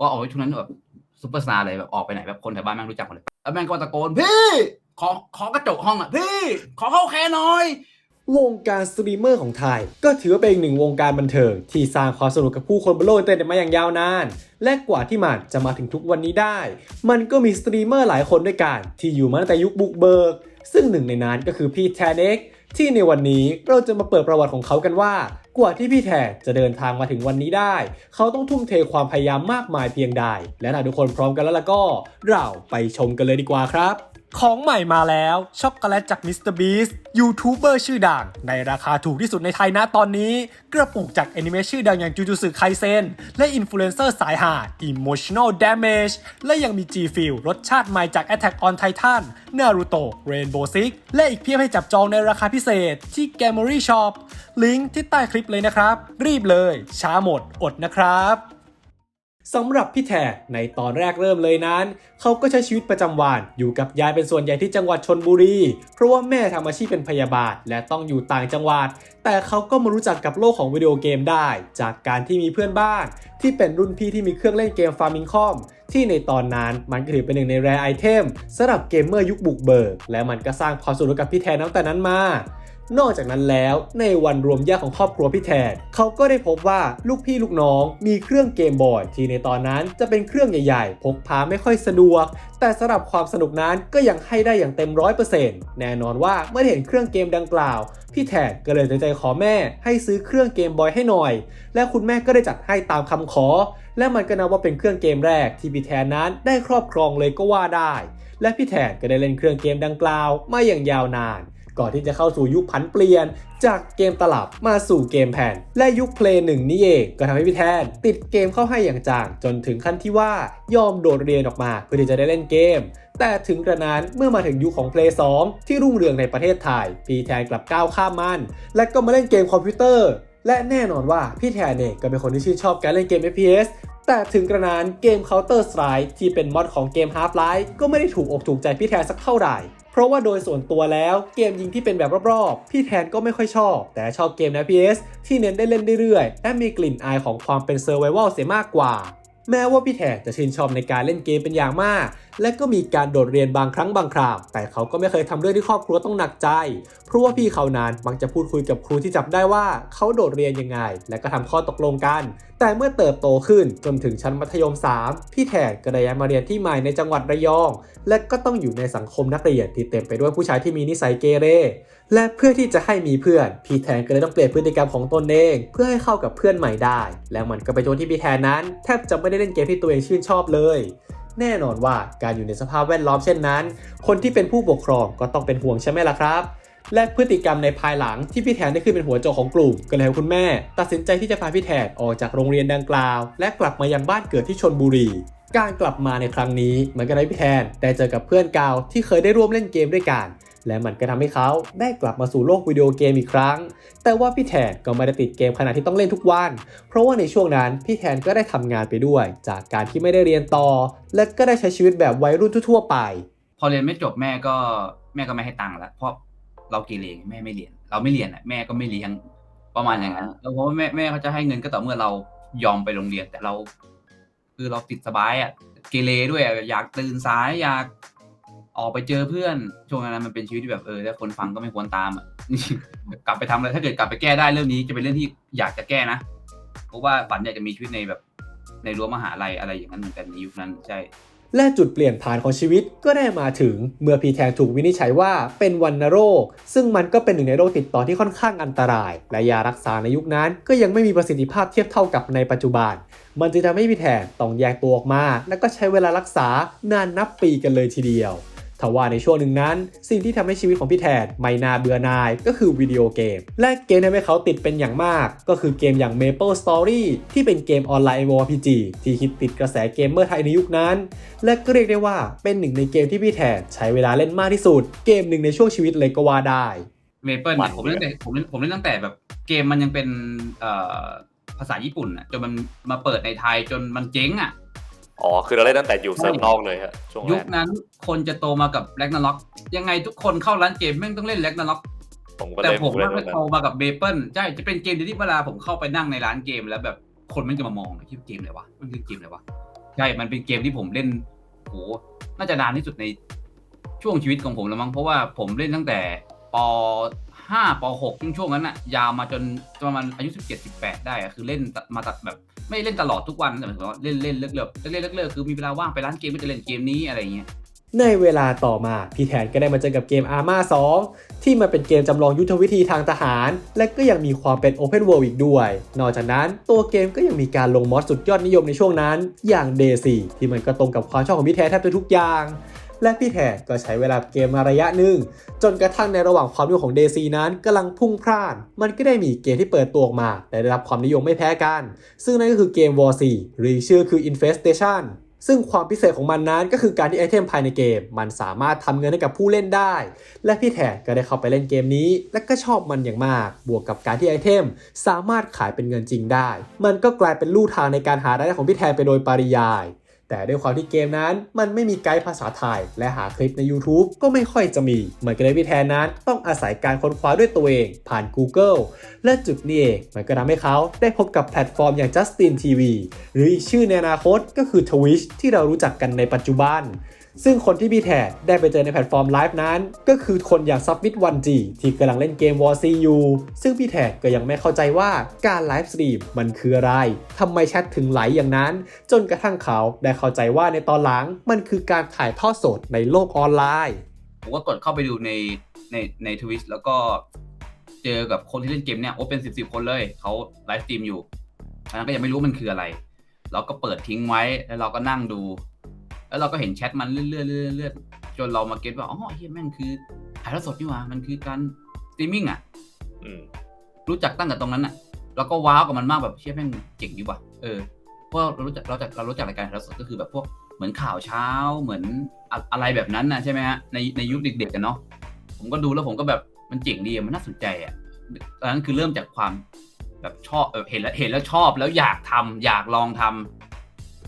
ว่าออกไปช่วงนั้นแบบซุปเปอร์สตาร์เลยแบบออกไปไหนแบบคนแถวบ้านแม่งรู้จักหมดเลยแล้วแม่งก็ตะโกนพี่ขอขอกระจกห้องอะพี่ขอเข้าแค่หน่อยวงการสตรีมเมอร์ของไทย ก็ถือว่าเป็นอีกหนึ่งวงการบันเทิง ที่สร้างความสนุกกับผู้คนบนโลกอินเทอร์เน็ตมาอย่างยาวนาน และกว่าที่มันจะมาถึงทุกวันนี้ได้ มันก็มีสตรีมเมอร์หลายคนด้วยกันที่อยู่มาตั้งแต่ยุคบุกเบิก ซึ่งหนึ่งในนั้นก็คือพี่แทนเอ็ก ที่ในวันนี้เราจะมาเปิดประวัติของเขากันว่า กว่าที่พี่แทนจะเดินทางมาถึงวันนี้ได้ เขาต้องทุ่มเทความพยายามมากมายเพียงใด และถ้าทุกคนพร้อมกันแล้วล่ะก็ เราไปชมกันเลยดีกว่าครับ ของใหม่มาแล้ว ช็อกโกแลตจากมิสเตอร์บีสยูทูบเบอร์ชื่อดัง ในราคาถูกที่สุดในไทยนะตอนนี้ กระปุกจากแอนิเมชื่อดังอย่างจูจูสึไคเซนและอินฟลูเอนเซอร์สายหา Emotional Damage และยังมี G f i l รสชาติใหม่จาก Attack on Titan Naruto Rainbow Six และอีกเพียบให้จับจองในราคาพิเศษที่ Gamery Shop ลิงก์ที่ใต้คลิปเลยนะครับ รีบเลย ช้าหมดอดนะครับ สำหรับพี่แทในตอนแรกเริ่มเลยนั้น เขาก็ใช้ชีวิตประจำวันอยู่กับยายเป็นส่วนใหญ่ที่จังหวัดชนบุรี เพราะว่าแม่ทำอาชีพเป็นพยาบาลและต้องอยู่ต่างจังหวัด แต่เขาก็มารู้จักกับโลกของวิดีโอเกมได้ จากการที่มีเพื่อนบ้าน ที่เป็นรุ่นพี่ที่มีเครื่องเล่นเกมฟาร์มิงคอมที่ในตอนนั้นมันก็ถือเป็นหนึ่งในแรไอเทมสำหรับเกมเมอร์ยุคบุกเบิก และมันก็สร้างความสนุกกับพี่แทนตั้งแต่นั้นมา นอกจากนั้นแล้วในวันรวมญาติของครอบครัวพี่แทนเขาก็ได้พบว่าลูกพี่ลูกน้องมีเครื่องเกมบอร์ดที่ในตอนนั้นจะเป็นเครื่องใหญ่ๆ พกพาไม่ค่อยสะดวก แต่สำหรับความสนุกนั้นก็ยังให้ได้อย่างเต็มร้อยเปอร์เซ็นต์แน่นอนว่าเมื่อเห็นเครื่องเกมดังกล่าว พี่แทนก็เลยตัดใจขอแม่ให้ซื้อเครื่องเกมบอยให้หน่อย และคุณแม่ก็ได้จัดให้ตามคำขอ และมันก็นับว่าเป็นเครื่องเกมแรกที่พี่แทนนั้นได้ครอบครองเลยก็ว่าได้ และพี่แทนก็ได้เล่นเครื่องเกมดังกล่าวมาอย่างยาวนาน ก่อนที่จะเข้าสู่ยุคผันเปลี่ยน จากเกมตลับมาสู่เกมแผ่น และยุคเพลย์หนึ่งนี่เองก็ทำให้พี่แทน ติดเกมเข้าให้อย่างจังจนถึงขั้นที่ว่ายอมโดดเรียนออกมาเพื่อที่จะได้เล่นเกม แต่ถึงกระนั้นเมื่อมาถึงยุคของ Play 2 ที่รุ่งเรืองในประเทศไทย พี่แทนกลับก้าวข้ามมัน และก็มาเล่นเกมคอมพิวเตอร์ และแน่นอนว่าพี่แทนเองก็เป็นคนที่ชื่นชอบการเล่นเกม FPS แต่ถึงกระนั้นเกม Counter Strike ที่เป็นมอดของเกม Half-Life ก็ไม่ได้ถูกอกถูกใจพี่แทนสักเท่าไหร่ เพราะว่าโดยส่วนตัวแล้วเกมยิงที่เป็นแบบรอบๆ พี่แทนก็ไม่ค่อยชอบ แต่ชอบเกม FPS ที่เน้นได้เล่นเรื่อยๆ และมีกลิ่นอายของความเป็นเซอร์ไวเวลเสียมากกว่า แม้ว่าพี่แทนจะชื่นชอบในการเล่นเกมเป็นอย่างมากและก็มีการโดดเรียนบางครั้งบางคราว แต่เขาก็ไม่เคยทำเรื่องที่ครอบครัวต้องหนักใจ เพราะว่าพี่เขานั้นมักจะพูดคุยกับครูที่จับได้ว่าเขาโดดเรียนยังไง และก็ทำข้อตกลงกัน แต่เมื่อเติบโตขึ้นจนถึงชั้นมัธยม 3 พี่แทนก็ได้ย้ายมาเรียนที่ใหม่ในจังหวัดระยอง และก็ต้องอยู่ในสังคมนักเรียนที่เต็มไปด้วยผู้ชายที่มีนิสัยเกเรและเพื่อที่จะให้มีเพื่อน พี่แทนก็เลยต้องเปลี่ยนพฤติกรรมของตนเอง เพื่อให้เข้ากับเพื่อนใหม่ได้ แล้วมันก็ไปจนที่พี่แทนนั้น แทบจะไม่ได้เล่นเกมที่ตัวเองชื่นชอบเลย แน่นอนว่าการอยู่ในสภาพแวดล้อมเช่นนั้น คนที่เป็นผู้ปกครองก็ต้องเป็นห่วงใช่ไหมล่ะครับ และพฤติกรรมในภายหลังที่พี่แทนได้ขึ้นเป็นหัวโจกของกลุ่มก็เลยให้คุณแม่ ตัดสินใจที่จะพาพี่แทนออกจากโรงเรียนดังกล่าว และกลับมายังบ้านเกิดที่ชนบุรีการกลับมาในครั้งนี้มันก็ได้พี่แทนได้เจอกับเพื่อนเก่าที่เคยได้ร่วมเล่นเกมด้วยกัน และมันก็ทำให้เขาได้กลับมาสู่โลกวิดีโอเกมอีกครั้ง แต่ว่าพี่แทนก็ไม่ได้ติดเกมขนาดที่ต้องเล่นทุกวัน เพราะว่าในช่วงนั้นพี่แทนก็ได้ทำงานไปด้วย จากการที่ไม่ได้เรียนต่อ และก็ได้ใช้ชีวิตแบบวัยรุ่นทั่วไป พอเรียนไม่จบแม่ก็แม่ก็ไม่ให้ตังค์ล้วเพราะเราเกเรแม่ไม่เรียน เราไม่เรียนอะแม่ก็ไม่เลี้ยงประมาณอย่างนั้นแล้วเพราะว่าแม่แม่เขาจะให้เงินก็ต่อเมื่อเรายอมไปโรงเรียนแต่เรา คือเราติดสบายอะเกเรด้วยอะอยากตื่นสายอยาก ออกไปเจอเพื่อนช่วงนั้นมันเป็นชีวิตที่แบบเออถ้าคนฟังก็ไม่ควรตามอะกลับไปทำอะไรถ้าเกิดกลับไปแก้ได้เรื่องนี้จะเป็นเรื่องที่อยากจะแก้นะเพราะว่าฝันอยากจะมีชีวิตในแบบในรั้วมหาลัยอะไรอย่างนั้นเหมือนกันในยุคนั้นใช่และจุดเปลี่ยนผ่านของชีวิตก็ได้มาถึงเมื่อพีแทนถูกวินิจฉัยว่าเป็นวัณโรค ซึ่งมันก็เป็นหนึ่งในโรคติดต่อที่ค่อนข้างอันตราย และยารักษาในยุคนั้น ก็ยังไม่มีประสิทธิภาพเทียบเท่ากับในปัจจุบัน มันจึงทำให้พีแทนต้องแยกตัวออกมา และก็ใช้เวลารักษานานนับปีกันเลยทีเดียว ทว่าในช่วงหนึ่งนั้น สิ่งที่ทำให้ชีวิตของพี่แทนไม่น่าเบื่อหน่ายก็คือวิดีโอเกม และเกมที่ทำให้เขาติดเป็นอย่างมาก ก็คือเกมอย่าง Maple Story ที่เป็นเกมออนไลน์ MMORPG ที่ฮิตติดกระแสเกมเมอร์ไทยในยุคนั้น และก็เรียกได้ว่าเป็นหนึ่งในเกมที่พี่แทนใช้เวลาเล่นมากที่สุด เกมหนึ่งในช่วงชีวิตเลยก็ว่าได้เมเปิลมัเนี่ยนผมเล่นแต่ผมเล่นผมเล่นตั้งแต่แบบเกมมันยังเป็นเอ่อภาษาญี่ปุ่นอะจนมันมาเปิดในไทยจนมันเจ๊งอะ อ๋อ คือเราเล่นตั้งแต่อยู่เซิร์ฟนอกเลยฮะช่วงยุแรคกนั้นคนจะโตมากับแร็กนาล็อกยังไงทุกคนเข้าร้านเกมแม่งต้องเล่นแร็กนาล็อกผมก็แต่เล่นผมเล่ว่านโตมากับเมเปิลใช่จะเป็นเกมเดียวที่เวลาผมเข้าไปนั่งในร้านเกมแล้วแบบคนมันจะมามองที่เกมอะไรวะมันคือเกมอะไรวะใช่ มันเป็นเกมที่ผมเล่นโหน่าจะนานที่สุดในช่วงชีวิตของผมแล้วมั้งเพราะว่าผมเล่นตั้งแต่ป5ป6ช่วงช่วงนั้นอะยาวมาจนประมาณอายุ17 18ได้อะคือเล่นมาตัดแบบ ไม่เล่นตลอดทุกวันแต่หมายถึงว่าเล่นเล่นเลิกเลิกเล่นเล่นเลิกเลิกคือมีเวลาว่างไปร้านเกมก็จะเล่นเกมนี้อะไรอย่างเงี้ยในเวลาต่อมา พี่แทนก็ได้มาเจอกับเกม Arma 2 ที่มันเป็นเกมจำลองยุทธวิธีทางทหาร และก็ยังมีความเป็น Open World อีกด้วย นอกจากนั้นตัวเกมก็ยังมีการลงมอดสุดยอดนิยมในช่วงนั้น อย่าง Day 4ที่มันก็ตรงกับความชอบของพี่แทนแทบจะทุกอย่าง และพี่แทนก็ใช้เวลาเกมมาระยะหนึ่ง จนกระทั่งในระหว่างความนิยมของ Day 4นั้นกำลังพุ่งพล่าน มันก็ได้มีเกมที่เปิดตัวออกมาและได้รับความนิยมไม่แพ้กัน ซึ่งนั่นก็คือเกม War 4หรือชื่อคือ Infestation ซึ่งความพิเศษของมันนั้นก็คือการที่ไอเทมภายในเกม มันสามารถทำเงินให้กับผู้เล่นได้ และพี่แทนก็ได้เข้าไปเล่นเกมนี้ และก็ชอบมันอย่างมาก บวกกับการที่ไอเทมสามารถขายเป็นเงินจริงได้ มันก็กลายเป็นลู่ทางในการหารายได้ของพี่แทนไปโดยปริยาย แต่ด้วยความที่เกมนั้น มันไม่มีไกด์ภาษาไทย และหาคลิปใน YouTube ก็ไม่ค่อยจะมีเหมือนกันเลยพี่แทนนั้น ต้องอาศัยการค้นคว้าด้วยตัวเอง ผ่าน Google และจุดนี้เองมันก็ทำให้เขาได้พบกับแพลตฟอร์มอย่าง Justin TV หรืออีกชื่อในอนาคตก็คือ Twitch ที่เรารู้จักกันในปัจจุบัน ซึ่งคนที่พี่แทได้ไปเจอในแพลตฟอร์มไลฟ์นั้น ก็คือคนอย่างซับมิดวันจีที่กำลังเล่นเกม War C อยู่ซึ่งพี่แทก็ยังไม่เข้าใจว่าการไลฟ์สตรีมมันคืออะไรทำไมแชทถึงไหลอย่างนั้น จนกระทั่งเขาได้เข้าใจว่าในตอนหลังมันคือการถ่ายทอดสดในโลกออนไลน์ผมก็กดเข้าไปดูในในในทวิตแล้วก็เจอกับคนที่เล่นเกมเนี่ยโอ้เป็นสิบสิบคนเลยเขาไลฟ์สตรีมอยู่อันนั้นก็ยังไม่รู้มันคืออะไร เราก็เปิดทิ้งไว้แล้วเราก็นั่งดู แล้วเราก็เห็นแชทมันเรื่อยๆเรื่อยๆเรื่อยๆจนเรามาเก็ตว่าอ๋อเฮียแม่งคือถ่ายทอดสดนี่หว่ามันคือการสตรีมมิ่งอะอืมรู้จักตั้งแต่ตรงนั้นอะแล้วก็ว้าวกับมันมากแบบเชี่ยแม่งเจ๋งดีว่ะเออเพราะเรารู้จักเราจากเรารู้จักรายการถ่ายทอดสดก็คือแบบพวกเหมือนข่าวเช้าเหมือนอะอะไรแบบนั้นนะใช่ไหมฮะในในยุคเด็กๆกันเนาะผมก็ดูแล้วผมก็แบบมันเจ๋งดีอะมันน่าสนใจอะตอนนั้นคือเริ่มจากความแบบชอบเออเห็นแล้วเห็นแล้วชอบแล้วอยากทำอยากลองทำ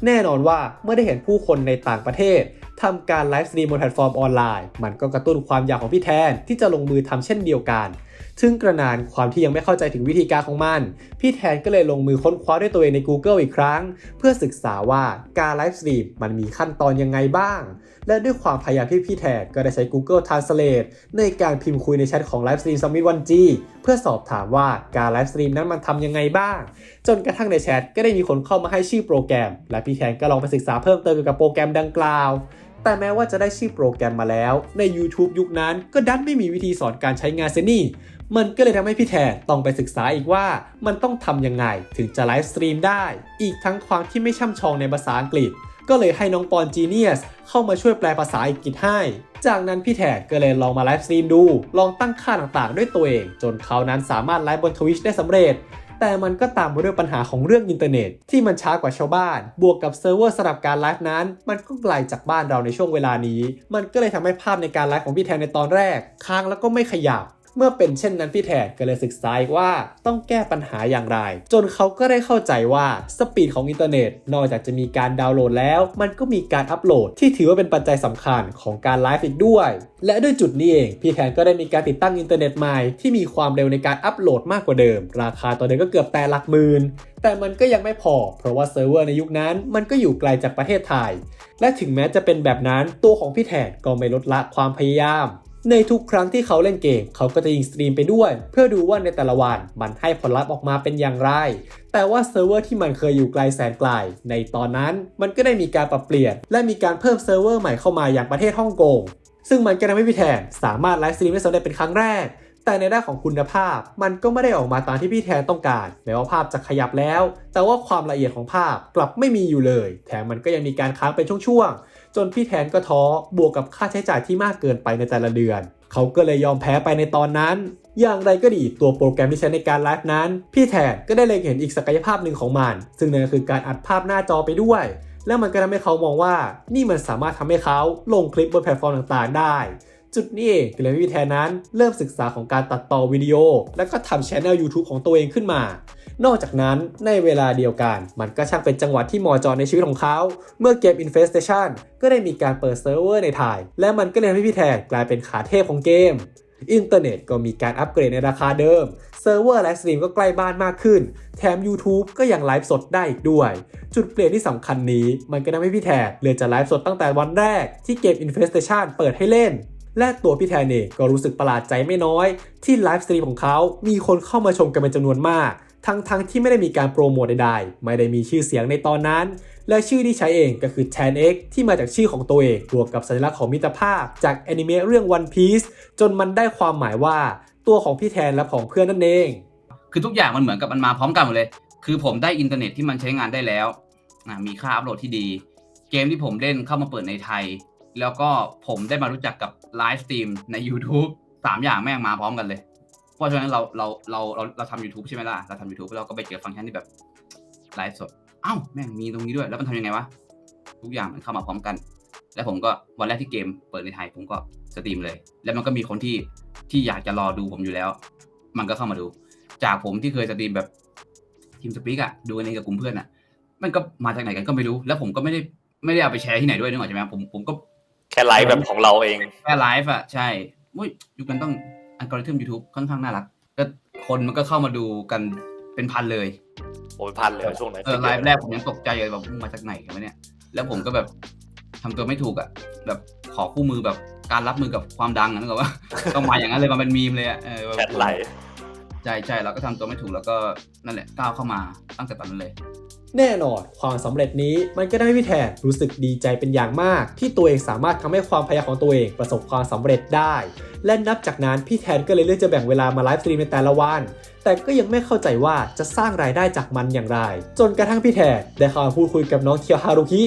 แน่นอนว่าเมื่อได้เห็นผู้คนในต่างประเทศทำการไลฟ์สตรีมบนแพลตฟอร์มออนไลน์ มันก็กระตุ้นความอยากของพี่แทนที่จะลงมือทำเช่นเดียวกันซึ่งกระนานความที่ยังไม่เข้าใจถึงวิธีการของมัน พี่แทนก็เลยลงมือค้นคว้าด้วยตัวเองใน Google อีกครั้ง เพื่อศึกษาว่าการไลฟ์สตรีมมันมีขั้นตอนยังไงบ้าง และด้วยความพยายามที่พี่แทนก็ได้ใช้ Google Translate ในการพิมพ์คุยในแชทของไลฟ์สตรีมซัมมิวันจีเพื่อสอบถามว่าการไลฟ์สตรีมนั้นมันทำยังไงบ้าง จนกระทั่งในแชทก็ได้มีคนเข้ามาให้ชื่อโปรแกรม และพี่แทนก็ลองไปศึกษาเพิ่มเติมเกี่ยวกับโปรแกรมดังกล่าวแต่แม้ว่าจะได้ชื่อโปรแกรมมาแล้ว ใน YouTube ยุคนั้นก็ดันไม่มีวิธีสอนการใช้งานเซนี่ มันก็เลยทำให้พี่แทนต้องไปศึกษาอีกว่า มันต้องทำยังไงถึงจะไลฟ์สตรีมได้ อีกทั้งความที่ไม่ช่ำชองในภาษาอังกฤษ ก็เลยให้น้องปอนจีเนียสเข้ามาช่วยแปลภาษาอังกฤษให้ จากนั้นพี่แทนก็เลยลองมาไลฟ์สตรีมดู ลองตั้งค่าต่างๆ ด้วยตัวเอง จนเขานั้นสามารถไลฟ์บนทวิชได้สำเร็จ แต่มันก็ตามมาด้วยปัญหาของเรื่องอินเทอร์เน็ต ที่มันช้ากว่าชาวบ้าน บวกกับเซิร์ฟเวอร์สำหรับการไลฟ์นั้น มันก็ไกลจากบ้านเราในช่วงเวลานี้ มันก็เลยทำให้ภาพในการไลฟ์ของพี่แทนในตอนแรกค้างแล้วก็ไม่ขยับ เมื่อเป็นเช่นนั้นพี่แทนก็เลยศึกษาอีกว่าต้องแก้ปัญหาอย่างไร จนเขาก็ได้เข้าใจว่าสปีดของอินเทอร์เน็ต นอกจากจะมีการดาวน์โหลดแล้ว มันก็มีการอัปโหลดที่ถือว่าเป็นปัจจัยสำคัญของการไลฟ์อีกด้วย และด้วยจุดนี้เอง พี่แทนก็ได้มีการติดตั้งอินเทอร์เน็ตใหม่ที่มีความเร็วในการอัปโหลดมากกว่าเดิม ราคาต่อเดือนก็เกือบแต่หลักหมื่นแต่มันก็ยังไม่พอ เพราะว่าเซิร์ฟเวอร์ในยุคนั้นมันก็อยู่ไกลจากประเทศไทย และถึงแม้จะเป็นแบบนั้นตัวของพี่แทนก็ไม่ลดละความพยายาม ในทุกครั้งที่เขาเล่นเกม เขาก็จะยิงสตรีมไปด้วย เพื่อดูว่าในแต่ละวันมันให้ผลลัพธ์ออกมาเป็นอย่างไร แต่ว่าเซิร์ฟเวอร์ที่มันเคยอยู่ไกลแสนไกล ในตอนนั้นมันก็ได้มีการปรับเปลี่ยน และมีการเพิ่มเซิร์ฟเวอร์ใหม่เข้ามาอย่างประเทศฮ่องกง ซึ่งมันก็ทำให้พี่แทนสามารถไลฟ์สตรีมได้สำเร็จเป็นครั้งแรก แต่ในด้านของคุณภาพ มันก็ไม่ได้ออกมาตามที่พี่แทนต้องการแม้ว่าภาพจะขยับแล้ว แต่ว่าความละเอียดของภาพกลับไม่มีอยู่เลย แถมมันก็ยังมีการค้างเป็นช่วงๆ จนพี่แทนก็ท้อบวกกับค่าใช้จ่ายที่มากเกินไปในแต่ละเดือน เขาก็เลยยอมแพ้ไปในตอนนั้น อย่างไรก็ดีตัวโปรแกรมที่ใช้ในการไลฟ์นั้น พี่แทนก็ได้เล็งเห็นอีกศักยภาพหนึ่งของมัน ซึ่งนั่นก็คือการอัดภาพหน้าจอไปด้วย แล้วมันก็ทำให้เขามองว่า นี่มันสามารถทำให้เขาลงคลิปบนแพลตฟอร์มต่างๆ ได้ จุดนี้เองกเลยให้พี่แทนนั้นเริ่มศึกษาของการตัดต่อวิดีโอ แล้วก็ทำช anel YouTube ของตัวเองขึ้นมา นอกจากนั้นในเวลาเดียวกัน มันก็ช่างเป็นจังหวะที่มอจอในชีวิตของเขา เมื่อเกม Infestation ก็ได้มีการเปิดเซิร์ฟเวอร์ในไทย และมันก็เลยทำให้พี่แทนกลายเป็นขาเทพของเกมอินเทอร์เน็ตก็มีการอัปเกรดในราคาเดิม เซิร์ฟเวอร์ไลฟ์สตรีมก็ใกล้บ้านมากขึ้น แถม YouTube ก็ยังไลฟ์สดได้อีกด้วย จุดเปลี่ยนที่สำคัญนี้ มันก็ทำให้พี่แทนเลยจะไลฟ์สดตั้งแต่วันแรกที่เกม Infestation เปิดให้เล่น และตัวพี่แทนเองก็รู้สึกประหลาดใจไม่น้อย ที่ไลฟ์สตรีมของเขา มีคนเข้ามาชมกันเป็นจำนวนมาก ทั้งๆทที่ไม่ได้มีการโปรโมทใดๆ ไม่ได้มีชื่อเสียงในตอนนั้น และชื่อที่ใช้เองก็คือ Tan X ที่มาจากชื่อของตัวเองบวกกับสัญลักษณ์ของมิตรภาพ จากแอนิเมะเรื่อง One Piece จนมันได้ความหมายว่า ตัวของพี่แทนและของเพื่อนนั่นเอง คือทุกอย่างมันเหมือนกับมันมาพร้อมกันหมดเลย คือผมได้อินเทอร์เน็ตที่มันใช้งานได้แล้วมีค่าอัพโหลดที่ดี เกมที่ผมเล่นเข้ามาเปิดในไทย แล้วก็ผมได้มารู้จักกับไลฟ์สตรีมใน YouTube สามอย่างแม่งมาพร้อมกันเลย เพราะฉะนั้นเราเราเราเราเราทำ YouTube ใช่ไหมล่ะ เราทำ YouTube เราก็ไปเจอฟังก์ชันที่แบบไลฟ์สดเอ้าแม่งมีตรงนี้ด้วย แล้วมันทำยังไงวะ ทุกอย่างมันเข้ามาพร้อมกัน แล้วผมก็วันแรกที่เกมเปิดในไทยผมก็สตรีมเลย แล้วมันก็มีคนที่ที่อยากจะรอดูผมอยู่แล้ว มันก็เข้ามาดู จากผมที่เคยสตรีมแบบทีมสปีกอะดูกันเองกับกลุ่มเพื่อนอะมันก็มาจากไหนกันก็ไม่รู้ แล้วผมก็ไม่ได้ไม่ได้เอาไปแชร์ที่ไหนด้วยนึกออกใช่ไหมผมผมก็ แค่ไลฟ์แบบของเราเอง แค่ไลฟ์อะใช่มุ้ยยุคนั้นต้องอัลกอริทึม YouTube ค่อนข้างน่ารัก ก็คนมันก็เข้ามาดูกันเป็นพันเลย โอ้ยพันเลยช่วงนั้นเออไลฟ์แรกผมยังตกใจเลยแบบมึงมาจากไหนกันวะเนี่ย แล้วผมก็แบบทำตัวไม่ถูกอะแบบขอคู่มือแบบการรับมือกับความดังอะนึกออกว่าต้องมาอย่างนั้นเลยมาเป็นมีมเลยอะเออบบแชทไลฟ์ใช่ใช่เราก็ทำตัวไม่ถูกแล้วก็นั่นแหละก้าวเข้ามาตั้งแต่ตอนนั้นเลย แน่นอน ความสำเร็จนี้มันก็ได้พี่แทนรู้สึกดีใจเป็นอย่างมาก ที่ตัวเองสามารถทำให้ความพยายามของตัวเองประสบความสำเร็จได้ และนับจากนั้นพี่แทนก็เลยเลือกจะแบ่งเวลามาไลฟ์สตรีมในแต่ละวัน แต่ก็ยังไม่เข้าใจว่าจะสร้างรายได้จากมันอย่างไร จนกระทั่งพี่แทนได้เข้ามาพูดคุยกับน้องเคียวฮารุคิ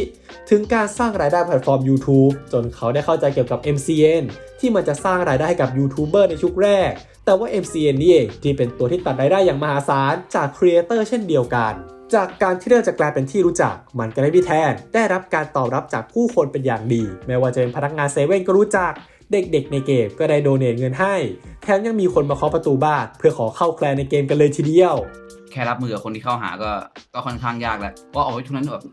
ถึงการสร้างรายได้แพลตฟอร์ม YouTube จนเขาได้เข้าใจเกี่ยวกับ MCN ที่มันจะสร้างรายได้ให้กับยูทูบเบอร์ในชุกแรก แต่ว่า MCN นี่เองที่เป็นตัวที่ตัดรายได้อย่างมหาศาลจากครีเอเตอร์เช่นเดียวกัน จากการที่เริ่มจะกลายเป็นที่รู้จัก มันก็ได้พี่แทน ได้รับการตอบรับจากผู้คนเป็นอย่างดี ไม่ว่าจะเป็นพนักงานเซเว่นก็รู้จัก เด็กๆในเกมก็ได้โดเนทเงินให้ แถมยังมีคนมาเคาะประตูบ้านเพื่อขอเข้าแคลนในเกมกันเลยทีเดียว แค่รับมือกับคนที่เข้าหาก็ก็ค่อนข้างยากแล้วเพราะเอาไว้ช่วงนั้นแบบ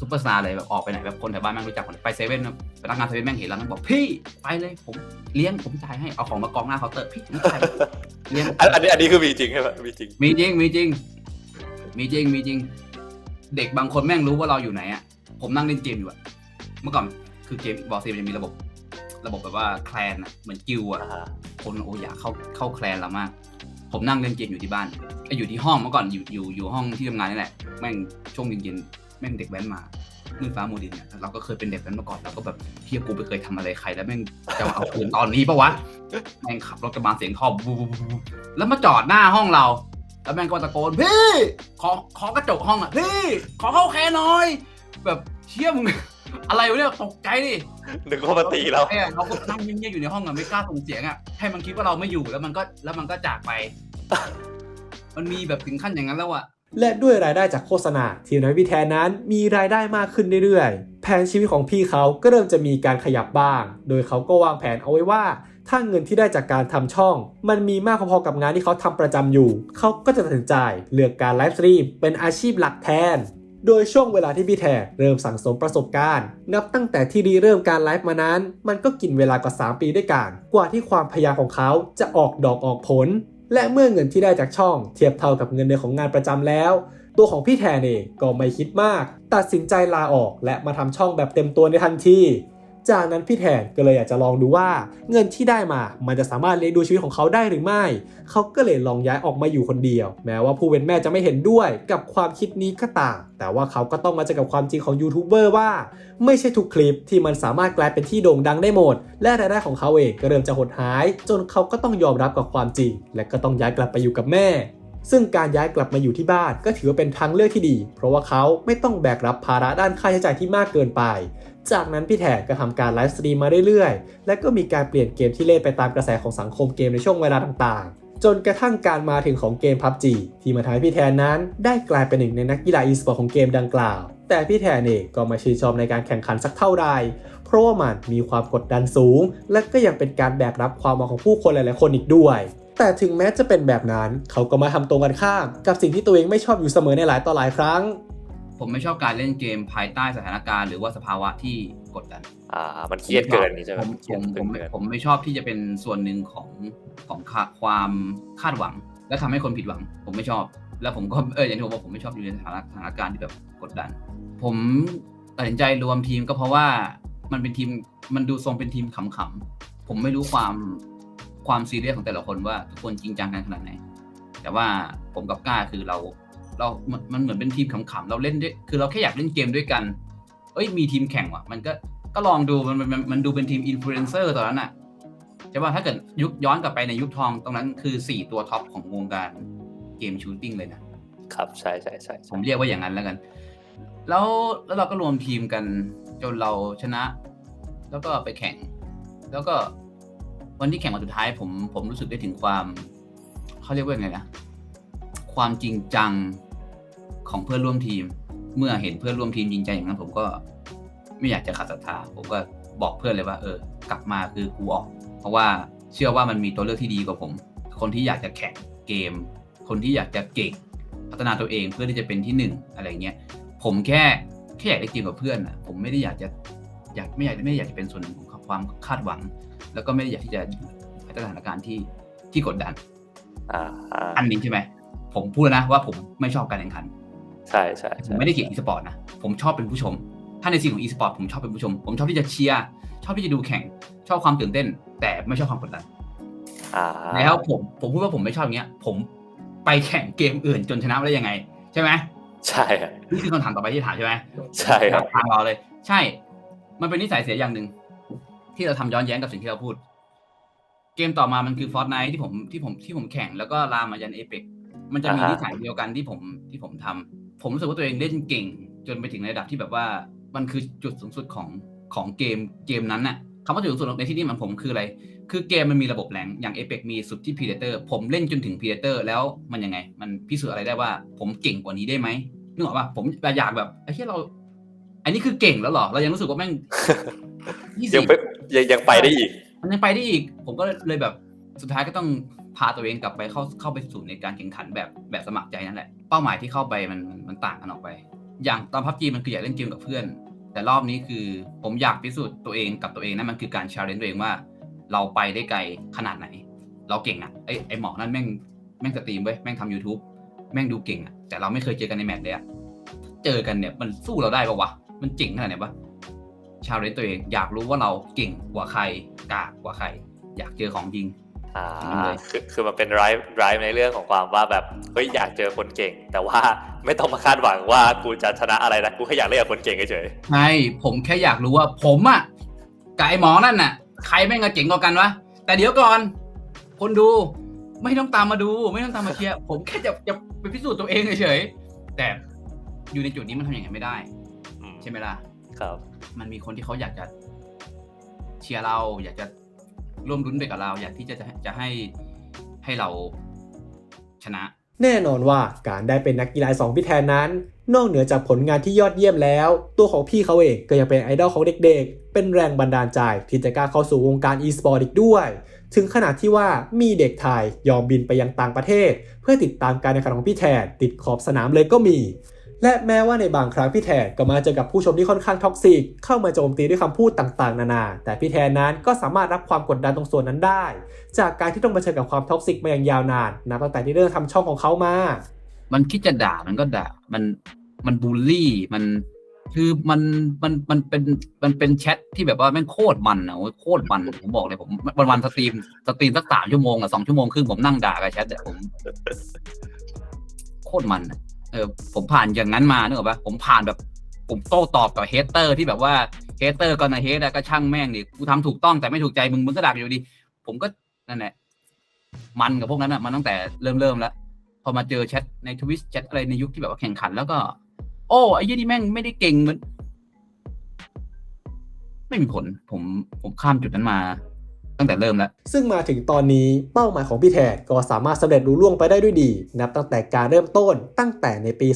ซุปเปอร์สตาร์เลยแบบออกไปไหนแบบคนแถวบ้านแม่งรู้จักหมดไปเซเว่นพนักงานเซเว่นแม่งเห็นแล้วแม่งบอกพี่ไปเลยผมเลี้ยงผมจ่ายให้เอาของมากองหน้าเคาน์เตอร์พี่ผมจ่ายเลี้ยงอันอันนี้อันนี้คือมีจริงใช่ไหมมีจริงมีจริงมีจริง มีจริงมีจริง เด็กบางคนแม่งรู้ว่าเราอยู่ไหนอะ ผมนั่งเล่นเกมอยู่อะเมื่อก่อนคือเกมบอลซีมันจะมีระบบ ระบบแบบว่าแคลนอะเหมือนกิลด์อะอ่าฮะคนโอ้อยากเข้าเข้าแคลนเรามาก ผมนั่งเล่นเกมอยู่ที่บ้านไอ้อยู่ที่ห้องเมื่อก่อนอยู่อยู่อยู่ห้องที่ทำงานนี่แหละแม่งช่วงเย็นๆแม่งเด็กแว้นมามืดฟ้ามูดินเนี่ยเราก็เคยเป็นเด็กแว้นมาก่อนเราก็แบบเฮียกูไปเคยทำอะไรใครแล้วแม่งจะมาเอาคืนตอนนี้ปะวะแม่งขับรถกระบะเสียงท่อบูบูบูบูแล้วมาจอดหน้าห้องเรา แล้วแม่งก็ตะโกนพี่ขอขอกระจกห้องอะพี่ขอเข้าแคร์หน่อย แบบเชี่ยมึง อะไรวะเนี่ยตกใจดินึกว่ามาตีเราไอ้อะเขาก็นั่งเงียบๆอยู่ในห้องอะไม่กล้าส่งเสียงอะให้มันคิดว่าเราไม่อยู่แล้วมันก็แล้วมันก็จากไป มันมีแบบถึงขั้นอย่างนั้นแล้วอะและด้วยรายได้จากโฆษณาที่ทำให้พี่แทนนั้นมีรายได้มากขึ้นเรื่อยๆ แผนชีวิตของพี่เขาก็เริ่มจะมีการขยับบ้าง โดยเขาก็วางแผนเอาไว้ว่า ถ้าเงินที่ได้จากการทำช่อง มันมีมากพอๆกับงานที่เขาทำประจำอยู่ เขาก็จะตัดสินใจเลือกการไลฟ์สตรีมเป็นอาชีพหลักแทน โดยช่วงเวลาที่พี่แทนเริ่มสั่งสมประสบการณ์ นับตั้งแต่ที่ดีเริ่มการไลฟ์มานั้น มันก็กินเวลากว่า 3 ปีด้วยกัน กว่าที่ความพยายามของเขาจะออกดอกออกผล และเมื่อเงินที่ได้จากช่อง เทียบเท่ากับเงินเดือนของงานประจำแล้วตัวของพี่แทนเองก็ไม่คิดมาก ตัดสินใจลาออกและมาทำช่องแบบเต็มตัวในทันที จากนั้นพี่แทนก็เลยอยากจะลองดูว่าเงินที่ได้มามันจะสามารถเลี้ยงดูชีวิตของเขาได้หรือไม่ เขาก็เลยลองย้ายออกมาอยู่คนเดียว แม้ว่าผู้เป็นแม่จะไม่เห็นด้วยกับความคิดนี้ก็ตามแต่ว่าเขาก็ต้องมาเจอกับความจริงของยูทูบเบอร์ว่า ไม่ใช่ทุกคลิปที่มันสามารถกลายเป็นที่โด่งดังได้หมด และรายได้ของเขาเองก็เริ่มจะหดหาย จนเขาก็ต้องยอมรับกับความจริง และก็ต้องย้ายกลับไปอยู่กับแม่ซึ่งการย้ายกลับมาอยู่ที่บ้านก็ถือว่าเป็นทางเลือกที่ดี เพราะว่าเขาไม่ต้องแบกรับภาระด้านค่าใช้จ่ายที่มากเกินไป จากนั้นพี่แทนก็ทำการไลฟ์สตรีมมาเรื่อยๆ และก็มีการเปลี่ยนเกมที่เล่นไปตามกระแสของสังคมเกมในช่วงเวลาต่างๆ จนกระทั่งการมาถึงของเกม PUBG ที่มาทำให้พี่แทนนั้น ได้กลายเป็นหนึ่งในนักกีฬาอีสปอร์ตของเกมดังกล่าว แต่พี่แทนเองก็ไม่ชื่นชอบในการแข่งขันสักเท่าใดเพราะว่ามันมีความกดดันสูง และก็ยังเป็นการแบกรับความหวังของผู้คนหลายๆคนอีกด้วยแต่ถึงแม้จะเป็นแบบนั้น เขาก็มาทำตรงกันข้าม กับสิ่งที่ตัวเองไม่ชอบอยู่เสมอในหลายต่อหลายครั้ง ผมไม่ชอบการเล่นเกมภายใต้สถานการณ์หรือว่าสภาวะที่กดดัน อ่า มันเครียดเกินนี่ใช่ไหมผมเครีผยดมผมเกินผมไม่ชอบที่จะเป็นส่วนหนึ่งของของคาความคาดหวัง และทำให้คนผิดหวัง ผมไม่ชอบ แล้วผมก็เอออย่างที่ผมบอกผมไม่ชอบอยู่ในสถานสถานการณ์ที่แบบกดดัน ผมตัดสินใจรวมทีมก็เพราะว่ามันเป็นทีมมันดูทรงเป็นทีมขำๆผมไม่รู้ความความซีเรียสของแต่ละคนว่าทุกคนจริงจังกันขนาดไหนแต่ว่าผมกับก้าคือเรา เรามันมันเหมือนเป็นทีมขำๆเราเล่นด้วยคือเราแค่อยากเล่นเกมด้วยกัน เอ้ยมีทีมแข่งว่ะ มันก็ก็ลองดูมันมันมันมันดูเป็นทีมอินฟลูเอนเซอร์ตอนนั้นอะใช่ป่ะถ้าเกิดยุคย้อนกลับไปในยุคทองตรงนั้นคือ 4 ตัวท็อปของวงการเกมชูตติ้งเลยนะครับใช่ใช่ใช่ผใช่มเรียกว่าอย่างนั้นแล้วกัน แล้วแล้วเราก็รวมทีมกันจนเราชนะ แล้วก็ไปแข่ง แล้วก็วันที่แข่งวันสุดท้ายผมผมรู้สึกได้ถึงความเขาเรียกว่าไงนะความจริงจัง ของเพื่อนร่วมทีม เมื่อเห็นเพื่อนร่วมทีมจริงใจอย่างนั้น ผมก็ไม่อยากจะขาดศรัทธาผมก็บอกเพื่อนเลยว่า เออ กลับมาคือกูออก เพราะว่าเชื่อว่ามันมีตัวเลือกที่ดีกว่าผม คนที่อยากจะแข่งเกม คนที่อยากจะเก่งพัฒนาตัวเองเพื่อที่จะเป็นที่หนึ่งอะไรเงี้ยผมแค่แค่อยากได้เกมกับเพื่อนอะผมไม่ได้อยากจะอยากไม่อยากไม่ได้อยากจะเป็นส่วนหนึ่งของความคาดหวัง แล้วก็ไม่ได้อยากที่จะอยู่ในสถานการณ์ที่ที่กดดันอ่าอ่าอันนี้ใช่ไหมผมพูดแล้วนะว่าผมไม่ชอบการแข่งขัน ใช่ใช่ผมใช่ไม่ได้เกลียดอีสปอร์ตนะ ผมชอบเป็นผู้ชม ถ้าในสิ่งของอีสปอร์ตผมชอบเป็นผู้ชม ผมชอบที่จะเชียร์ ชอบที่จะดูแข่ง ชอบความตื่นเต้น แต่ไม่ชอบความกดดันอ่าแล้วผมผมพูดว่าผมไม่ชอบอย่างเงี้ย ผมไปแข่งเกมอื่นจนชนะไม่ได้ยังไง ใช่ไหมใช่ครับนี่คือคำถามต่อไปที่ถามใช่ไหมใช่ครับทางเราเลย ใช่ มันเป็นนิสัยเสียอย่างหนึ่งที่เราทำย้อนแย้งกับสิ่งที่เราพูด เกมต่อมามันคือฟอร์ n ไนที่ผมที่ผมที่ผมแข่งแล้วก็ลามมายันเอเปกมันจะมีอ่าฮะนิสัยเดียวกันที่ผมที่ผมทำ ผมรู้สึกว่าตัวเองเล่นเก่ง จนไปถึงระดับที่แบบว่ามันคือจุดสูงสุดของของเกมเกมนั้นน่ะคำว่าจุดสูงสุดในที่นี้มันผมคืออะไร คือเกมมันมีระบบแรงอย่างเอเปกมีสุดที่พีเดเตอร์ผมเล่นจนถึงพีเดเตอร์แล้วมันยังไง มันพิสูจน์อะไรได้ว่า ผมเก่งกว่านี้ได้ไหมนึกออกป่ะผมอยากแบบไอ้ที่เรา อันนี้คือเก่งแล้วเหรอ เรายังรู้สึกว่าแม่งยังไปยังยังไปได้อีก มันยังไปได้อีก ผมก็เลยแบบสุดท้ายก็ต้องพาตัวเองกลับไปเข้าเข้าไปสู่ในการแข่งขันแบบแบบสมัครใจนั่นแหละ เป้าหมายที่เข้าไปมันมันต่างกันออกไป อย่างตอนพับจีมันคืออยากเล่นเกมกับเพื่อน แต่รอบนี้คือผมอยากพิสูจน์ตัวเองกับตัวเองนั่นมันคือการชาเลนจ์ตัวเองว่า เราไปได้ไกลขนาดไหน เราเก่งอะไอไอหมอนั่นแม่งแม่งสตรีมเว้ยแม่งทำ YouTube แม่งดูเก่งอะแต่เราไม่เคยเจอกันในแมตช์เลยอะเจอกันเนี่ยมันสู้เราได้ปะวะมันเจ๋งขนาดไหนวะชาเลนจ์ตัวเองอยากรู้ว่าเราเก่งกว่าใครกากกว่าใคร อยากเจอของจริง อ่าอย่างนั้นเลยคือคือมันเป็นไ i ฟ์ไ i ฟ์ในเรื่องของความว่าแบบเฮ้ยอยากเจอคนเก่ง แต่ว่าไม่ต้องมาคาดหวังว่ากูจะชนะอะไรนะกูแค่อยากเล่นกับคนเก่งเฉยใช่ผมแค่อยากรู้ว่า ผมอะกับไอ้หมอนั่นน่ะ ใครแม่งจะเจ๋งกว่ากันวะแต่เดี๋ยวก่อน คนดูไม่ต้องตามมาดู ไม่ต้องตามมาเชียร์ผมแค่จะจะไปพิสูจน์ตัวเองเฉยๆแต่อยู่ในจุดนี้มันทำอย่างนั้นไม่ได้ๆอืมใช่ไหมล่ะครับ มันมีคนที่เขาอยากจะเชียร์เราอยากจะ ร่วมรุ้นไปกับเรา อยากที่จะจะให้ให้เราชนะ แน่นอนว่าการได้เป็นนักกีฬาสองพี่แทนนั้น นอกเหนือจากผลงานที่ยอดเยี่ยมแล้ว ตัวของพี่เขาเองก็ยังเป็นไอดอลของเด็กๆ เป็นแรงบันดาลใจที่จะกล้าเข้าสู่วงการ e-sport อีกด้วย ถึงขนาดที่ว่ามีเด็กไทยยอมบินไปยังต่างประเทศ เพื่อติดตามการแข่งขันของพี่แทนติดขอบสนามเลยก็มี และแม้ว่าในบางครั้งพี่แทนก็มาเจอกับผู้ชมที่ค่อนข้างท็อกซิกเข้ามาโจมตีด้วยคำพูดต่างๆ นานา แต่พี่แทนนั้นก็สามารถรับความกดดันตรงส่วนนั้นได้ จากการที่ต้องเผชิญกับความท็อกซิกมาอย่างยาวนานนับตั้งแต่ที่เริ่มทำช่องของเขามา มันคิดจะด่ามันก็ด่ามันมันบูลลี่มันคือมันมันมันเป็นมันเป็นแชทที่แบบว่าแม่งโคตรมันอะโคตรมันผมบอกเลยผมวันวันสตรีมสตรีมสักสามชั่วโมงอะสองชั่วโมงครึ่งผมนั่งด่ากับแชทแต่ผม โคตรมันอะ เออผมผ่านอย่างนั้นมาเนอะปะผมผ่านแบบผมโต้ตอบกับเฮเตอร์ที่แบบว่าเฮเตอร์ก็นะเฮตก็ช่างแม่งดิกูทำถูกต้องแต่ไม่ถูกใจมึงมึงก็ด่าอยู่ดี ผมก็นั่นแหละมันกับพวกนั้นอะมันตั้งแต่เริ่มเริ่มแล้วพอมาเจอแชทในทวิตแชทอะไรในยุคที่แบบว่าแข่งขันแล้วก็ โอ้ไอ้ยี่นี่แม่งไม่ได้เก่งเหมือนไม่มีผล ผมผมข้ามจุดนั้นมา ตั้งแต่เริ่มแล้ว ซึ่งมาถึงตอนนี้เป้าหมายของพี่แทนก็สามารถสำเร็จรุ่ล่วงไปได้ด้วยดี นับตั้งแต่การเริ่มต้นตั้งแต่ในปี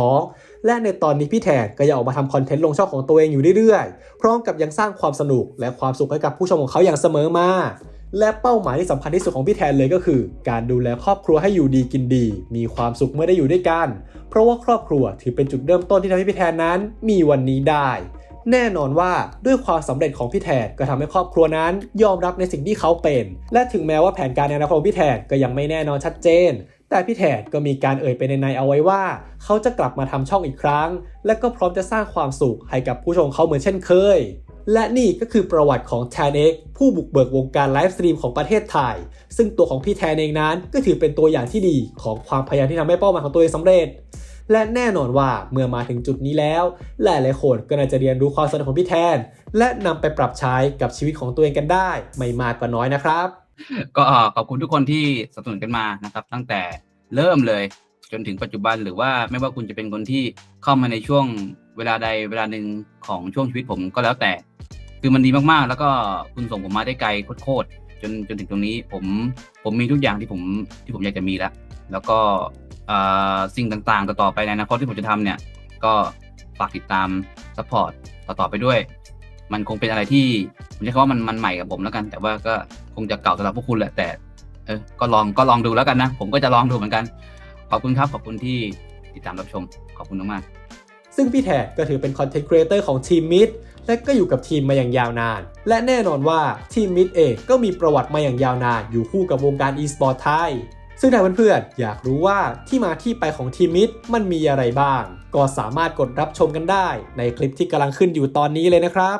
2012 และในตอนนี้พี่แทนก็ยังออกมาทำคอนเทนต์ลงช่องของตัวเองอยู่เรื่อยๆ พร้อมกับยังสร้างความสนุกและความสุขให้กับผู้ชมของเขาอย่างเสมอมาและเป้าหมายที่สำคัญที่สุดของพี่แทนเลยก็คือ การดูแลครอบครัวให้อยู่ดีกินดี มีความสุขเมื่อได้อยู่ด้วยกัน เพราะว่าครอบครัวถือเป็นจุดเริ่มต้นที่ทำให้พี่แทนนั้น มีวันนี้ได้ แน่นอนว่าด้วยความสำเร็จของพี่แทนก็ทำให้ครอบครัวนั้น ยอมรับในสิ่งที่เขาเป็น และถึงแม้ว่าแผนการในอนาคตของพี่แทนก็ยังไม่แน่นอนชัดเจน แต่พี่แทนก็มีการเอ่ยไปในในเอาไว้ว่า เขาจะกลับมาทำช่องอีกครั้ง และก็พร้อมจะสร้างความสุขให้กับผู้ชมเขาเหมือนเช่นเคยและนี่ก็คือประวัติของแทนเอกผู้บุกเบิกวงการไลฟ์สตรีมของประเทศไทย ซึ่งตัวของพี่แทนเองนั้นก็ถือเป็นตัวอย่างที่ดีของความพยายามที่ทำให้เป้าหมายของตัวเองสำเร็จ และแน่นอนว่าเมื่อมาถึงจุดนี้แล้ว หลายๆคนก็น่าจะเรียนรู้ความสำเร็จของพี่แทน และนำไปปรับใช้กับชีวิตของตัวเองกันได้ ไม่มากก็น้อยนะครับ ก็ขอบคุณทุกคนที่สนับสนุนกันมานะครับ ตั้งแต่เริ่มเลยจนถึงปัจจุบันหรือว่าไม่ว่าคุณจะเป็นคนที่เข้ามาในช่วงเวลาใดเวลาหนึ่งของช่วงชีวิตผมก็แล้วแต่ คือมันดีมากๆ แล้วก็คุณส่งผมมาได้ไกลโคตรๆจนจนถึงตรงนี้ผมผมมีทุกอย่างที่ผมที่ผมอยากจะมีแล้ว แล้วก็ สิ่งต่างๆ ต่อๆไปในอนาคตที่ผมจะทำเนี่ย ก็ฝากติดตามซัพพอร์ตต่อๆไปด้วย มันคงเป็นอะไรที่ผมใช้คำว่ามันมันใหม่กับผมแล้วกัน แต่ว่าก็คงจะเก่าสำหรับพวกคุณแหละแต่เออก็ลองก็ลองดูแล้วกันนะ ผมก็จะลองดูเหมือนกัน ขอบคุณครับ ขอบคุณที่ติดตามรับชม ขอบคุณมากๆซึ่งพี่แทนก็ถือเป็นคอนเทนต์ครีเอเตอร์ของทีมมิดและก็อยู่กับทีมมาอย่างยาวนาน และแน่นอนว่าทีมมิดเองก็มีประวัติมาอย่างยาวนาน อยู่คู่กับวงการ e-sport ไทย ซึ่งถ้าเพื่อนๆอยากรู้ว่าที่มาที่ไปของทีมมิดมันมีอะไรบ้าง ก็สามารถกดรับชมกันได้ในคลิปที่กำลังขึ้นอยู่ตอนนี้เลยนะครับ